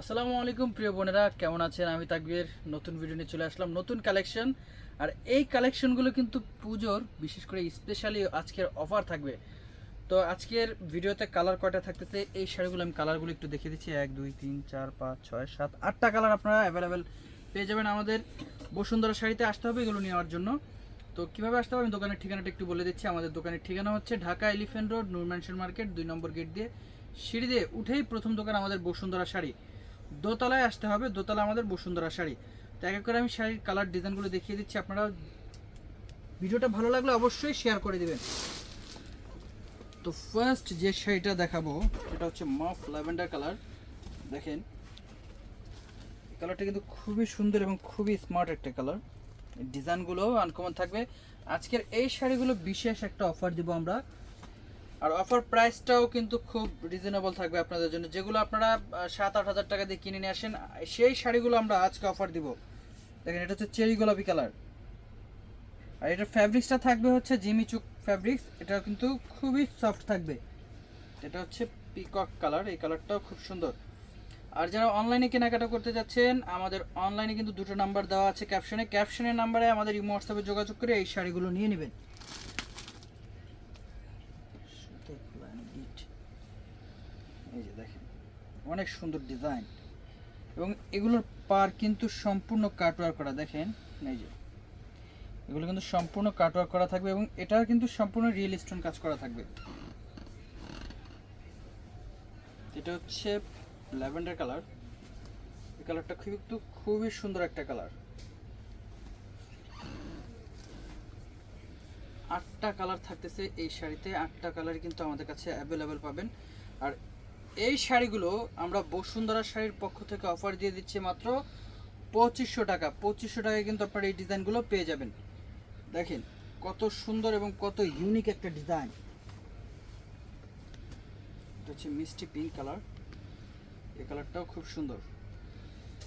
আসসালামু আলাইকুম, প্রিয় বোনেরা, কেমন আছেন? আমি তাকবীর, নতুন ভিডিও নিয়ে চলে আসলাম, নতুন কালেকশন আর এই কালেকশনগুলো কিন্তু পুজোর, বিশেষ করে স্পেশালি আজকের অফার থাকবে। তো আজকের ভিডিওতে কালার কয়টা থাকতেছে, এই শাড়িগুলো আমি কালারগুলো একটু দেখিয়ে দিচ্ছি। এক, দুই, তিন, চার, পাঁচ, ছয়, সাত, আটটা কালার আপনারা অ্যাভেলেবেল পেয়ে যাবেন আমাদের বসুন্ধরা শাড়িতে আসতে হবে এগুলো নেওয়ার জন্য। তো কীভাবে আসতে হবে? আমি দোকানের ঠিকানাটা একটু বলে দিচ্ছি। আমাদের দোকানের ঠিকানা হচ্ছে Dhaka elephant road, Noor mansion market, দুই নম্বর গেট দিয়ে সিঁড়ি দিয়ে উঠেই প্রথম দোকান আমাদের বসুন্ধরা শাড়ি। দোতলায় আসতে হবে, দোতলা আমাদের বসুন্ধরা শাড়ি। তো এক করে আমি শাড়ির কালার ডিজাইনগুলো দেখিয়ে দিচ্ছি আপনারা ভিডিওটা ভালো লাগলে অবশ্যই শেয়ার করে দিবেন। তো ফার্স্ট যে শাড়িটা দেখাবো, সেটা হচ্ছে মফ ল্যাভেন্ডার কালার দেখেন কালারটা কিন্তু খুবই সুন্দর এবং খুবই স্মার্ট একটা কালার ডিজাইনগুলো আনকমন থাকবে। আজকের এই শাড়িগুলো বিশেষ একটা অফার দিব আমরা। আর অফার প্রাইসটাও কিন্তু খুব রিজনেবল থাকবে আপনাদের জন্য। যেগুলো আপনারা সাত আট হাজার টাকা দিয়ে কিনে নিয়ে আসেন, সেই শাড়িগুলো আমরা আজকে অফার দিব। দেখেন, এটা হচ্ছে চেরি গোলাপি কালার আর এটার ফ্যাব্রিক্সটা থাকবে হচ্ছে জিমি চুক ফ্যাব্রিক্স এটা কিন্তু খুবই সফট থাকবে। এটা হচ্ছে পিকক কালার এই কালারটাও খুব সুন্দর। আর যারা অনলাইনে কেনাকাটা করতে যাচ্ছেন, আমাদের অনলাইনে কিন্তু দুটো নাম্বার দেওয়া আছে ক্যাপশনে ক্যাপশনের নাম্বারে আমাদের ইমো হোয়াটসঅ্যাপে যোগাযোগ করে এই শাড়িগুলো নিয়ে নেবেন। এই যে দেখেন, অনেক সুন্দর ডিজাইন এবং এগুলোর পার কিন্তু সম্পূর্ণ কাটওয়ার করা, দেখেন, এই যে। এগুলো কিন্তু সম্পূর্ণ কাটওয়ার করা থাকবে এবং এটা কিন্তু সম্পূর্ণ রিয়েল স্টোন কাজ করা থাকবে। এটা হচ্ছে ল্যাভেন্ডার কালার। এই কালারটা খুবই একটু খুবই সুন্দর একটা কালার। আটটা কালার থাকতেছে এই শাড়িতে। আটটা কালার কিন্তু আমাদের কাছে অ্যাভেলেবেল পাবেন। আর এই শাড়িগুলো আমরা বসুন্ধরা শাড়ির পক্ষ থেকে অফার দিয়ে দিচ্ছি মাত্র পঁচিশশো টাকা। পঁচিশশো টাকায় কিন্তু আপনারা এই ডিজাইনগুলো পেয়ে যাবেন। দেখেন, কত সুন্দর এবং কত ইউনিক একটা ডিজাইন। এটা হচ্ছে মিষ্টি পিঙ্ক কালার এই কালারটাও খুব সুন্দর।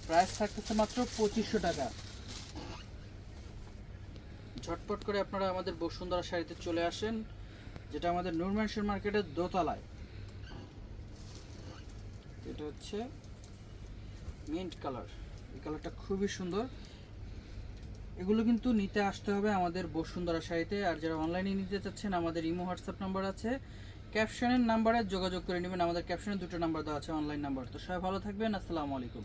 প্রাইস থাকতেছে মাত্র পঁচিশশো টাকা। ঝটপট করে আপনারা আমাদের বসুন্ধরা শাড়িতে চলে আসেন, যেটা আমাদের নুরম্যানশন মার্কেটের দোতলায়। এটা হচ্ছে মিন্ট কালার এই কালারটা খুবই সুন্দর। এগুলো কিন্তু নিতে আসতে হবে আমাদের বসুন্ধরা শাড়িতে আর যারা অনলাইনে নিতে চাচ্ছেন, আমাদের ইমো, হোয়াটসঅ্যাপ নাম্বার আছে। ক্যাপশনের নাম্বারে যোগাযোগ করে নেবেন। আমাদের ক্যাপশনে দুটো নাম্বার দেওয়া আছে অনলাইন নাম্বার তো সবাই ভালো থাকবেন। আসসালামু আলাইকুম।